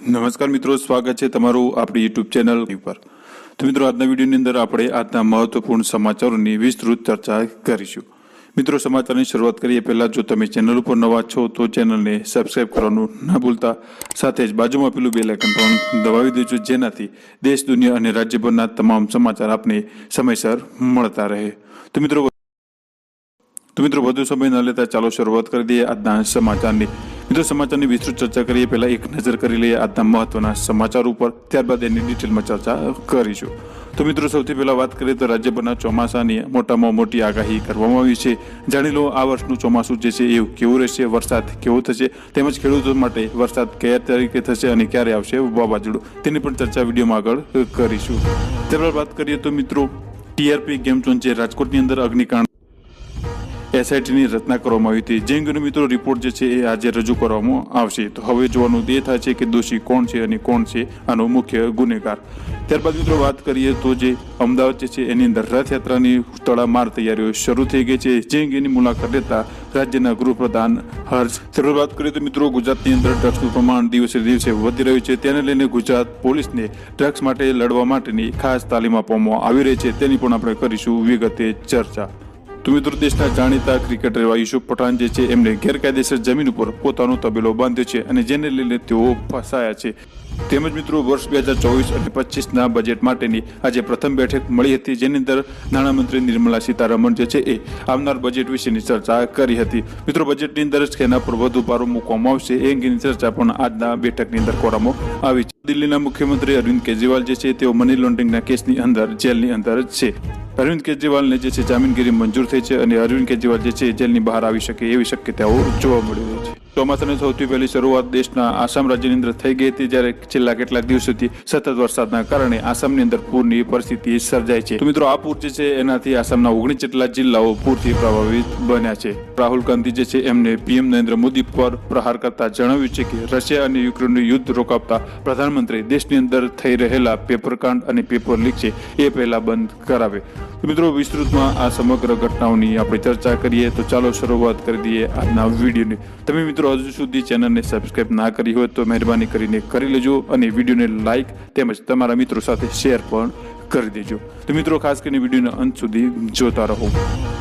નમસ્કાર મિત્રો, સ્વાગત છે તમારું આપણી યુટ્યુબ ચેનલ પર. તો મિત્રો, આજના વિડીયોની અંદર આપણે આજના મહત્વપૂર્ણ સમાચારોની વિસ્તૃત ચર્ચા કરીશું. મિત્રો, સમાચારની શરૂઆત કરીએ પહેલાં, જો તમે ચેનલ ઉપર નવા છો, તો ચેનલને સબસ્ક્રાઇબ કરવાનું ન ભૂલતા. સાથે જ બાજુમાં પેલું બે આઇકન પણ દબાવી દેજો, જેનાથી દેશ, દુનિયા અને રાજ્યભરના તમામ સમાચાર આપને સમયસર મળતા રહે. તો મિત્રો તો મિત્રો, વધુ સમય ન લેતા ચાલો શરૂઆત કરી દઈએ આજના સમાચારની. મિત્રો સમાચારની વિસ્તૃત ચર્ચા કરીએ. પહેલા એક નજર કરી લઈએ આજના મહત્વના સમાચાર ઉપર. ત્યારબાદ એની ડિટેલમાં ચર્ચા કરીશું. તો મિત્રો, સૌથી પહેલા વાત કરીએ તો રાજ્યભરના ચોમાસાની મોટામાં મોટી આગાહી કરવામાં આવી છે. જાણી લો, આ વર્ષનું ચોમાસું જે છે, એ કેવું રહેશે? વરસાદ કેવો થશે? તેમજ ખેડૂતો માટે વરસાદ કયા તારીખે થશે અને ક્યારે આવશે? વાવાઝોડું. તેની પણ ચર્ચા વિડીયોમાં આગળ કરીશું. ત્યારબાદ વાત કરીએ તો મિત્રો, ટીઆરપી ગેમ ઝોન જે રાજકોટની અંદર અગ્નિકાંડ એસઆઈટીની રચના કરવામાં આવી હતી. જે અંગેનો મિત્રો રિપોર્ટ જે છે એ આજે રજૂ કરવામાં આવશે. તો હવે જોવાનું એ થાય છે કે દોષી કોણ છે અને કોણ છે આનો મુખ્ય ગુનેગાર. ત્યારબાદ મિત્રો વાત કરીએ તો જે અમદાવાદ જે છે એની અંદર રથયાત્રાની તડામાર તૈયારીઓ શરૂ થઈ ગઈ છે. જે અંગેની મુલાકાત લેતા રાજ્યના ગૃહપ્રધાન હર્ષ ત્યારબાદ વાત કરીએ તો મિત્રો ગુજરાતની અંદર ડ્રગ્સનું પ્રમાણ દિવસે દિવસે વધી રહ્યું છે. તેને લઈને ગુજરાત પોલીસને ડ્રગ્સ માટે લડવા માટેની ખાસ તાલીમ આપવામાં આવી રહી છે. તેની પણ આપણે કરીશું વિગતે ચર્ચા. તો મિત્રો દેશના જાણીતા ક્રિકેટર એવા યુસુફ પઠાણ જે છે, એમને ગેરકાયદેસર જમીન ઉપર પોતાનો તબેલો બાંધ્યો છે અને જેને લઈને તેઓ ફસાયા છે. તેમજ મિત્રો, વર્ષ બે હજાર ચોવીસ અને પચીસના બજેટ માટેની આજે પ્રથમ બેઠક મળી હતી, જેની અંદર નાણામંત્રી નિર્મલા સીતારમણ જે છે, એ આવનાર બજેટ વિશેની ચર્ચા કરી હતી. મિત્રો બજેટની અંદર જ કેના પર વધુ ભારો મૂકવામાં આવશે, એ અંગેની ચર્ચા પણ આજના બેઠકની અંદર કરવામાં આવી છે. દિલ્હીના મુખ્યમંત્રી અરવિંદ કેજરીવાલ જે છે, તેઓ મની લોન્ડરિંગના કેસની અંદર, જેલની અંદર છે. અરવિંદ કેજરીવાલને જે છે જામીનગીરી મંજૂર થઈ છે અને અરવિંદ કેજરીવાલ જે છે જેલની બહાર આવી શકે એવી શક્યતાઓ જોવા મળી છે. ચોમાસાની સૌથી પહેલી શરૂઆત દેશના આસામ રાજ્યની અંદર થઈ ગઈ હતી, જ્યારે છેલ્લા કેટલાક દિવસોથી સતત વરસાદના કારણે આસામની અંદર પૂરની પરિસ્થિતિ સર્જાય છે. તો મિત્રો, આ પૂર જે છે, એનાથી આસામના ઓગણીસ જેટલા જિલ્લાઓ પૂરથી પ્રભાવિત બન્યા છે. રાહુલ ગાંધી જે છે, એમને પીએમ નરેન્દ્ર મોદી પર પ્રહાર કરતા જણાવ્યું છે કે રશિયા અને યુક્રેનનું યુદ્ધ રોકાવતા પ્રધાનમંત્રી દેશની અંદર થઈ રહેલા પેપરકાંડ અને પેપર લીક છે, એ પહેલા બંધ કરાવે. મિત્રો, વિસ્તૃતમાં આ સમગ્ર ઘટનાઓની આપણે ચર્ચા કરીએ. તો ચાલો શરૂઆત કરી દઈએ આજના વિડીયોની. તમે મિત્રો હજુ સુધી ચેનલને સબસ્ક્રાઇબ ના કરી હોય તો મહેરબાની કરીને કરી લેજો અને વિડીયોને લાઇક તેમજ તમારા મિત્રો સાથે શેર પણ કરી દેજો. તો મિત્રો, ખાસ કરીને વિડીયોના અંત સુધી જોતા રહો.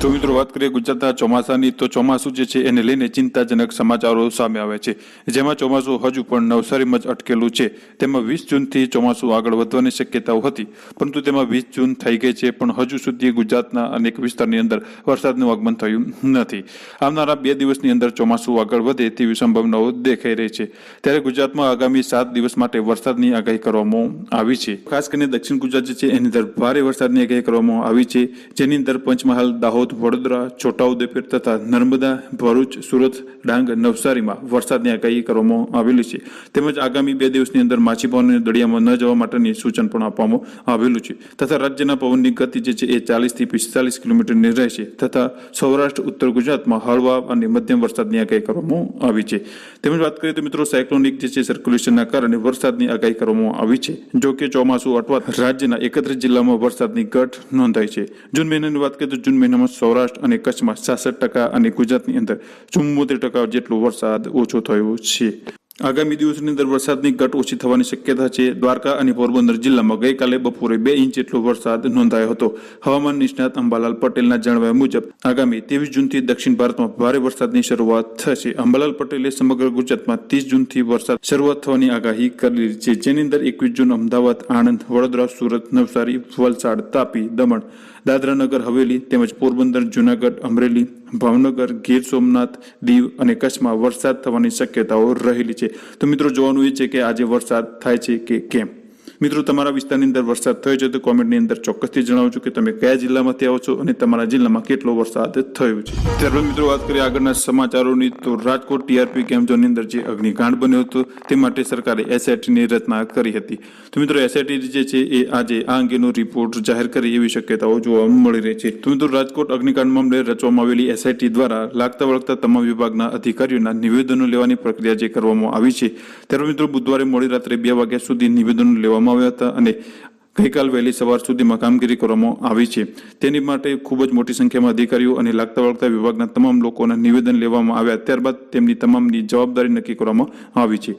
તો મિત્રો, વાત કરીએ ગુજરાતના ચોમાસાની, તો ચોમાસું જે છે એને લઈને ચિંતાજનક સમાચારો સામે આવે છે. જેમાં ચોમાસું હજુ પણ નવસારીમાં જ અટકેલું છે. તેમાં વીસ જૂનથી ચોમાસું આગળ વધવાની શક્યતાઓ હતી. પરંતુ તેમાં વીસ જૂન થઈ ગઈ છે, પણ હજુ સુધી ગુજરાતના અનેક વિસ્તારની અંદર વરસાદનું આગમન થયું નથી. આવનારા બે દિવસની અંદર ચોમાસું આગળ વધે તેવી સંભાવનાઓ દેખાઈ રહી છે. ત્યારે ગુજરાતમાં આગામી સાત દિવસ માટે વરસાદની આગાહી કરવામાં આવી છે. ખાસ કરીને દક્ષિણ ગુજરાત જે છે એની અંદર ભારે વરસાદની આગાહી કરવામાં આવી છે. જેની અંદર પંચમહાલ, દાહોદ, વડોદરા છોટાઉદેપુર તથા નર્મદા, ભરૂચ, સુરત, ડાંગ, નવસારીમાં વરસાદની આગાહી કરવામાં આવેલી છે. તેમજ આગામી બે દિવસની અંદર માછીમારોને દરિયામાં ન જવા માટેની સૂચન પણ આપવામાં આવેલું છે. તથા રાજ્યના પવનની ગતિ જે છે એ ચાલીસથી પિસ્તાલીસ કિલોમીટરની રહેશે. તથા સૌરાષ્ટ્ર, ઉત્તર ગુજરાતમાં હળવા અને મધ્યમ વરસાદની આગાહી કરવામાં આવી છે. તેમજ વાત કરીએ તો મિત્રો, સાયક્લોનિક જે છે સર્ક્યુલેશનના કારણે વરસાદની આગાહી કરવામાં આવી છે. જો કે ચોમાસું અટવા રાજ્યના એકત્રીસ જિલ્લામાં વરસાદની ઘટ નોંધાઈ છે. જૂન મહિનાની વાત કરીએ તો જૂન મહિનામાં સૌરાષ્ટ્ર અને કચ્છમાં સાસઠ ટકા અને ગુજરાતની અંદર ચુમ્મોતેર ટકા જેટલો વરસાદ ઓછો થયો છે. આગામી દિવસની અંદર વરસાદની ઘટ ઓછી થવાની શક્યતા છે. દ્વારકા અને પોરબંદર જિલ્લામાં ગઈકાલે બપોરે બે ઇંચ જેટલો વરસાદ નોંધાયો હતો. હવામાન નિષ્ણાત અંબાલાલ પટેલના જણાવ્યા મુજબ, આગામી ત્રેવીસ જૂનથી દક્ષિણ ભારતમાં ભારે વરસાદની શરૂઆત થશે. અંબાલાલ પટેલે સમગ્ર ગુજરાતમાં ત્રીસ જૂનથી વરસાદ શરૂઆત થવાની આગાહી કરેલી છે. જેની અંદર એકવીસ જૂન અમદાવાદ, આણંદ, વડોદરા, સુરત, નવસારી, વલસાડ, તાપી, દમણ દાદરાનગર હવેલી તેમજ પોરબંદર, જુનાગઢ, અમરેલી ભાવનગર, ગીર સોમનાથ, દીવ અને કચ્છમાં વરસાદ થવાની શક્યતાઓ રહેલી છે. તો મિત્રો, જોવાનું એ છે કે આજે વરસાદ થાય છે કે કેમ? મિત્રો, તમારા વિસ્તારની અંદર વરસાદ થયો છે તો કોમેન્ટની અંદર ચોક્કસથી જણાવજો કે તમે કયા જિલ્લામાંથી આવો છો અને તમારા જિલ્લામાં કેટલો વરસાદ થયો છે. ત્યારબાદ મિત્રો, વાત કરીએ આગળના સમાચારોની. તો રાજકોટ ટીઆરપી કેમ્પ ઝોનની અંદર જે અગ્નિકાંડ બન્યો હતો તે માટે સરકારે એસઆઈટીની રચના કરી હતી. તો મિત્રો એસઆઈટી જે છે એ આજે આ અંગેનો રિપોર્ટ જાહેર કરી એવી શક્યતાઓ જોવા મળી રહી છે. તો મિત્રો, રાજકોટ અગ્નિકાંડ મામલે રચવામાં આવેલી એસઆઈટી દ્વારા લાગતા વળગતા તમામ વિભાગના અધિકારીઓના નિવેદનો લેવાની પ્રક્રિયા જે કરવામાં આવી છે. ત્યારે મિત્રો, બુધવારે મોડી રાત્રે બે વાગ્યા સુધી નિવેદનો લેવામાં આવ્યા હતા અને ગઈકાલ વહેલી સવાર સુધીમાં કામગીરી કરવામાં આવી છે. તેની માટે ખૂબ જ મોટી સંખ્યામાં અધિકારીઓ અને લાગતા વળગતા વિભાગના તમામ લોકોના નિવેદન લેવામાં આવ્યા. ત્યારબાદ તેમની તમામની જવાબદારી નક્કી કરવામાં આવી છે.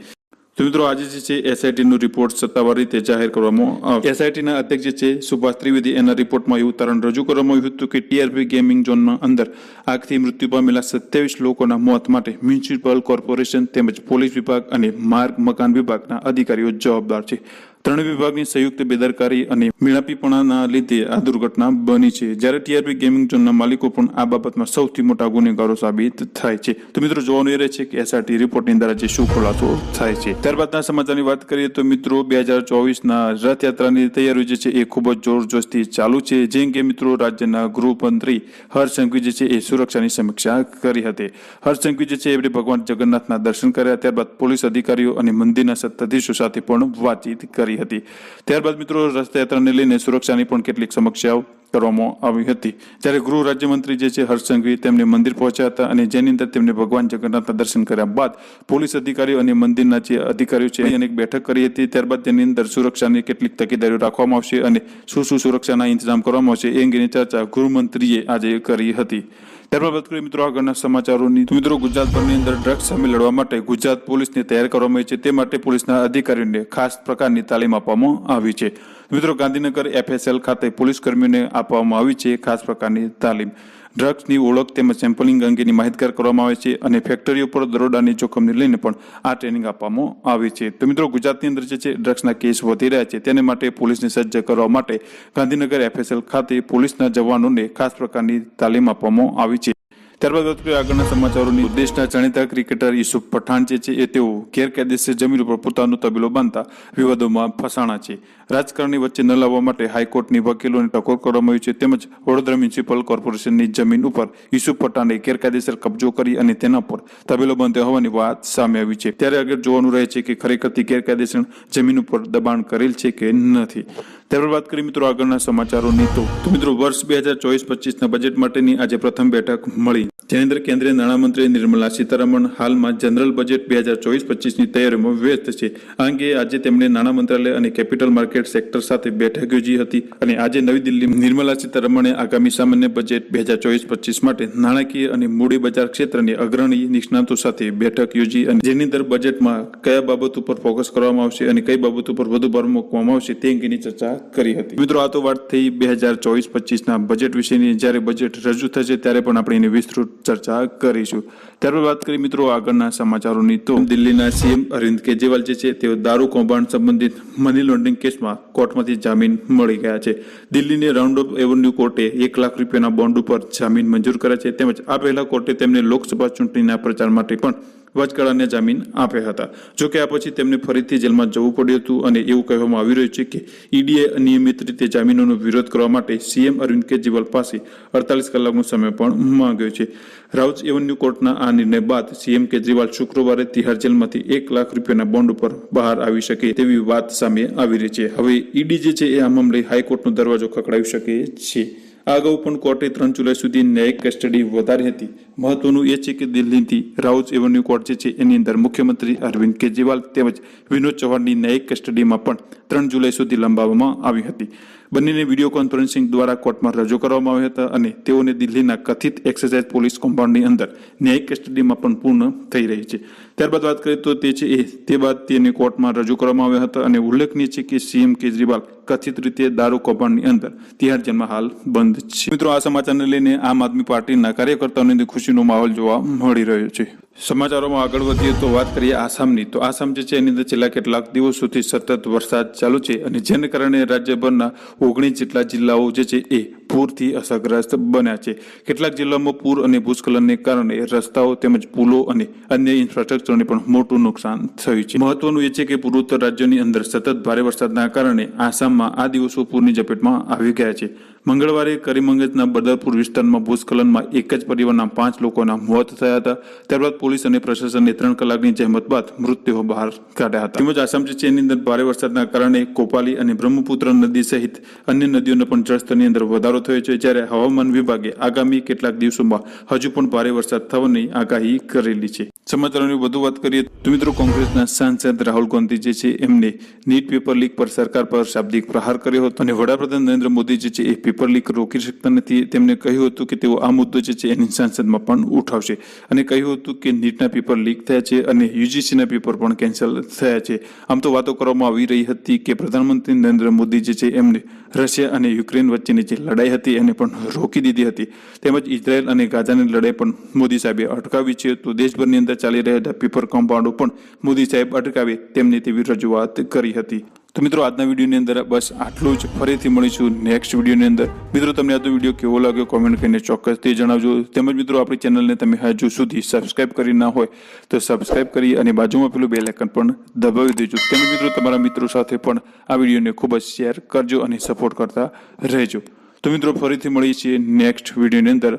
તો મિત્રો, આજે જે છે એસઆઈટીનો રિપોર્ટ સત્તાવાર રીતે જાહેર કરવામાં આવ્યો. એસઆઈટીના અધ્યક્ષ જે છે સુભાષ ત્રિવેદી, એના રિપોર્ટમાં એવું તારણ રજૂ કરવામાં આવ્યું હતું કે ટીઆરપી ગેમિંગ ઝોનના અંદર આગથી મૃત્યુ પામેલા સત્યાવીસ લોકોના મોત માટે મ્યુનિસિપલ કોર્પોરેશન તેમજ પોલીસ વિભાગ અને માર્ગ મકાન વિભાગના અધિકારીઓ જવાબદાર છે. ત્રણ વિભાગની સંયુક્ત બેદરકારી અને મેળાપીપણાના લીધે આ દુર્ઘટના બની છે. જ્યારે ટીઆરપી ગેમિંગ ઝોનના માલિકો પણ આ બાબતમાં સૌથી મોટા ગુનેગારો સાબિત થાય છે. તો મિત્રો જોવાનું એ રહે છે કે એસઆરટી રિપોર્ટની અંદર આજે શું ખુલાસો થાય છે. ત્યારબાદના સમાચારની વાત કરીએ તો મિત્રો બે હજાર ચોવીસના રથયાત્રાની તૈયારીઓ જે છે એ ખૂબ જ જોરજોશથી ચાલુ છે. જેમ કે મિત્રો રાજ્યના ગૃહમંત્રી હર્ષ સંઘવી જે છે એ સુરક્ષાની સમીક્ષા કરી હતી. હર્ષ જે છે એમણે ભગવાન જગન્નાથના દર્શન કર્યા. ત્યારબાદ પોલીસ અધિકારીઓ અને મંદિરના સત્તાધીશો સાથે પણ વાતચીત કરી હતી. ત્યારબાદ મિત્રો રથયાત્રાને લઈને સુરક્ષાની પણ કેટલીક સમસ્યાઓ કરવામાં આવી હતી. ત્યારે ગૃહ રાજ્યમંત્રી જે છે, હર્ષ સંઘવી, તેમને મંદિર પહોંચ્યા હતા અને જેની અંદર તેમને ભગવાન જગન્નાથના દર્શન કર્યા બાદ પોલીસ અધિકારીઓ અને મંદિરના જે અધિકારીઓ છે, એની એક બેઠક કરી હતી. ત્યારબાદ તેની અંદર સુરક્ષાની કેટલીક તકેદારીઓ રાખવામાં આવશે અને શું શું સુરક્ષાના ઇંતજામ કરવામાં આવશે એ અંગેની ચર્ચા ગૃહમંત્રીએ આજે કરી હતી. ત્યારબાદ વાત કરીએ મિત્રો આગળના સમાચારોની. તો મિત્રો ગુજરાતભરની અંદર ડ્રગ્સ સામે લડવા માટે ગુજરાત પોલીસને તૈયાર કરવામાં આવી છે. તે માટે પોલીસના અધિકારીઓને ખાસ પ્રકારની તાલીમ આપવામાં આવી છે. મિત્રો ગાંધીનગર એફએસએલ ખાતે પોલીસ કર્મીઓને આપવામાં આવી છે ખાસ પ્રકારની તાલીમ. ડ્રગ્સની ઓળખ તેમજ સેમ્પલિંગ અંગેની માહિતગાર કરવામાં આવે છે અને ફેક્ટરીઓ પર દરોડાની જોખમને લઈને પણ આ ટ્રેનિંગ આપવામાં આવે છે. તો મિત્રો, ગુજરાતની અંદર જે છે ડ્રગ્સના કેસ વધી રહ્યા છે. તેને માટે પોલીસને સજ્જ કરવા માટે ગાંધીનગર એફએસએલ ખાતે પોલીસના જવાનોને ખાસ પ્રકારની તાલીમ આપવામાં આવી છે. ત્યારબાદ આગળના સમાચારોની. દેશના જાણીતા ક્રિકેટર યુસુફ પઠાણ જે છે એ તેઓ ગેરકાયદેસર જમીન ઉપર પોતાનો તબેલો બાંધતા વિવાદોમાં ફસાણા છે. રાજકારણની વચ્ચે ન લાવવા માટે હાઈકોર્ટની વકીલોને ટકોર કરવામાં આવી છે. તેમજ વડોદરા મ્યુનિસિપલ કોર્પોરેશનની જમીન ઉપર યુસુફ પઠાણે ગેરકાયદેસર કબજો કરી અને તેના પર તબેલો બાંધ્યો હોવાની વાત સામે આવી છે. ત્યારે આગળ જોવાનું રહે છે કે ખરેખરથી ગેરકાયદેસર જમીન ઉપર દબાણ કરેલ છે કે નથી. ત્યારબાદ વાત કરીએ મિત્રો આગળના સમાચારોની તો તો મિત્રો વર્ષ બે હજાર ચોવીસ પચીસના બજેટ માટેની આજે પ્રથમ બેઠક મળી. જેની અંદર કેન્દ્રીય નાણામંત્રી નિર્મલા સીતારમણ હાલમાં જનરલ બજેટ બે હજાર ચોવીસ પચીસની તૈયારીમાં વ્યસ્ત છે. આ અંગે આજે તેમણે નાણાં મંત્રાલય અને કેપિટલ માર્કેટ સેક્ટર સાથે બેઠક યોજી હતી અને આજે નવી દિલ્હી નિર્મલા સીતારમણે આગામી સામાન્ય બજેટ બે હજાર ચોવીસ પચીસ માટે નાણાકીય અને મૂડી બજાર ક્ષેત્રની અગ્રણી નિષ્ણાતો સાથે બેઠક યોજી અને જેની અંદર બજેટમાં કયા બાબત ઉપર ફોકસ કરવામાં આવશે અને કઈ બાબત ઉપર વધુ ભાર મૂકવામાં આવશે તે અંગેની ચર્ચા કરી હતી. મિત્રો, આ તો વાત થઈ બે હજાર ચોવીસ પચીસના બજેટ વિશેની જ્યારે બજેટ રજૂ થશે ત્યારે પણ આપણે એની વિસ્તૃત ચર્ચા કરીશું. ત્યારબાદ વાત કરી મિત્રો આગળના સમાચારોની. તો દિલ્હીના સીએમ અરવિંદ કેજરીવાલ જે છે, તેઓ દારૂ કૌભાંડ સંબંધિત મની લોન્ડરિંગ કેસમાં કોર્ટમાંથી જામીન મળી ગયા છે. દિલ્હીની રાઉન્ડ ઓફ એવન્યુ કોર્ટે એક લાખ રૂપિયાના બોન્ડ ઉપર જામીન મંજૂર કર્યા છે. તેમજ આ પહેલા કોર્ટે તેમને લોકસભા ચૂંટણીના પ્રચાર માટે પણ વચગાળાને જામીન આપ્યા હતા. જોકે આ પછી તેમને ફરીથી જેલમાં જવું પડ્યું હતું અને એવું કહેવામાં આવી રહ્યું છે કે ઈડીએ અનિયમિત રીતે જામીનોનો વિરોધ કરવા માટે સીએમ અરવિંદ કેજરીવાલ પાસે અડતાલીસ કલાકનો સમય પણ માંગ્યો છે. રાઉઝ એવન્યુ કોર્ટના આ નિર્ણય બાદ સીએમ કેજરીવાલ શુક્રવારે તિહાર જેલમાંથી એક લાખ રૂપિયાના બોન્ડ ઉપર બહાર આવી શકે તેવી વાત સામે આવી રહી છે. હવે ઈડી જે છે એ આ મામલે હાઈકોર્ટનો દરવાજો ખખડાવી શકે છે. આ અગાઉ પણ કોર્ટે ત્રણ જુલાઈ સુધી ન્યાયિક કસ્ટડી વધારી હતી. મહત્વનું એ છે કે દિલ્હીથી રાઉઝ એવન્યુ કોર્ટ જે છે, એની અંદર મુખ્યમંત્રી અરવિંદ કેજરીવાલ તેમજ વિનોદ ચૌહાણની ન્યાયિક કસ્ટડીમાં પણ ત્રણ જુલાઈ સુધી લંબાવવામાં આવી હતી. બંનેને વીડિયો કોન્ફરન્સિંગ દ્વારા કોર્ટમાં રજૂ કરવામાં આવ્યા હતા અને તેઓને દિલ્હીના કથિત એક્સરસાઇઝ પોલીસ કોમ્પાઉન્ડની અંદર ન્યાયિક કસ્ટડીમાં પણ પૂર્ણ થઈ રહી છે. ત્યારબાદ વાત કરીએ તો તે છે એ, તે બાદ તેને કોર્ટમાં રજૂ કરવામાં આવ્યા હતા અને ઉલ્લેખનીય છે કે સીએમ કેજરીવાલ કથિત રીતે દારૂ કૌભાંડની અંદર તિહાર જેલમાં હાલ બંધ છે. મિત્રો, આ સમાચારને લઈને આમ આદમી પાર્ટીના કાર્યકર્તાઓની ખુશીનો માહોલ જોવા મળી રહ્યો છે. સમાચારોમાં આગળ વધીએ તો વાત કરીએ આસામની. તો આસામ જે છે, એની અંદર છેલ્લા કેટલાક દિવસોથી સતત વરસાદ ચાલુ છે અને જેને કારણે રાજ્યભરના ઓગણીસ જેટલા જિલ્લાઓ જે છે, એ પૂરથી અસરગ્રસ્ત બન્યા છે. કેટલાક જિલ્લામાં પૂર અને ભૂસ્ખલનને કારણે રસ્તાઓ તેમજ પુલો અને અન્ય ઇન્ફ્રાસ્ટ્રક્ચરને પણ મોટું નુકસાન થયું છે. મહત્વનું એ છે કે પૂર્વોત્તર રાજ્યોની અંદર સતત ભારે વરસાદના કારણે આસામમાં આ દિવસો પૂરની ઝપેટમાં આવી ગયા છે. મંગળવારે કરીમગંજના બદરપુર વિસ્તારમાં ભૂસ્ખલનમાં એક જ પરિવારના પાંચ લોકોના મોત થયા હતા. ત્યારબાદ પોલીસ અને પ્રશાસનને ત્રણ કલાકની જહેમત બાદ મૃતદેહો બહાર કાઢ્યા હતા. તેમજ આસામ જે અંદર ભારે વરસાદના કારણે કોપાલી અને બ્રહ્મપુત્ર નદી સહિત અન્ય નદીઓના પણ જળસ્તરની અંદર વધારો થયો છે જ્યારે હવામાન વિભાગે આગામી કેટલાક દિવસોમાં હજુ પણ ભારે વરસાદ થવાની આગાહી કરેલી છે. સમાચારોની વધુ વાત કરીએ તો મિત્રો કોંગ્રેસના સાંસદ રાહુલ ગાંધી જે છે એમને નીટ પેપર લીક પર સરકાર પર શાબ્દિક પ્રહાર કર્યો હતો અને વડાપ્રધાન નરેન્દ્ર મોદી જે છે એ પેપર લીક રોકી શકતા નથી. તેમને કહ્યું હતું કે તેઓ આ મુદ્દો જે છે એની સંસદમાં પણ ઉઠાવશે અને કહ્યું હતું કે નીટના પેપર લીક થયા છે અને યુજીસીના પેપર પણ કેન્સલ થયા છે. આમ તો વાતો કરવામાં આવી રહી હતી કે પ્રધાનમંત્રી નરેન્દ્ર મોદી જે છે એમને રશિયા અને યુક્રેન વચ્ચેની જે લડાઈ હતી, એને પણ રોકી દીધી હતી. તેમજ ઇઝરાયલ અને ગાઝાની લડાઈ પણ મોદી સાહેબે અટકાવી છે. તો દેશભરની અંદર ચાલી રહેલા પીપર કમ્પાઉન્ડો પણ મોદી સાહેબ અટકાવે તેમની તેવી રજૂઆત કરી હતી. તો મિત્રો, આજના વિડીયોની અંદર બસ આટલું જ. ફરીથી મળીશું નેક્સ્ટ વિડીયોની અંદર. મિત્રો, તમને આજનો વીડિયો કેવો લાગ્યો? કોમેન્ટ કરીને ચોક્કસથી જણાવજો. તેમજ મિત્રો, આપણી ચેનલને તમે હજુ સુધી સબસ્ક્રાઇબ કરી ના હોય, તો સબસ્ક્રાઇબ કરી અને બાજુમાં પેલું બેલ આઇકન પણ દબાવી દેજો. તેમજ મિત્રો, તમારા મિત્રો સાથે પણ આ વિડીયોને ખૂબ જ શેર કરજો અને સપોર્ટ કરતા રહેજો. તો મિત્રો ફરીથી મળીએ છીએ નેક્સ્ટ વિડીયોની અંદર.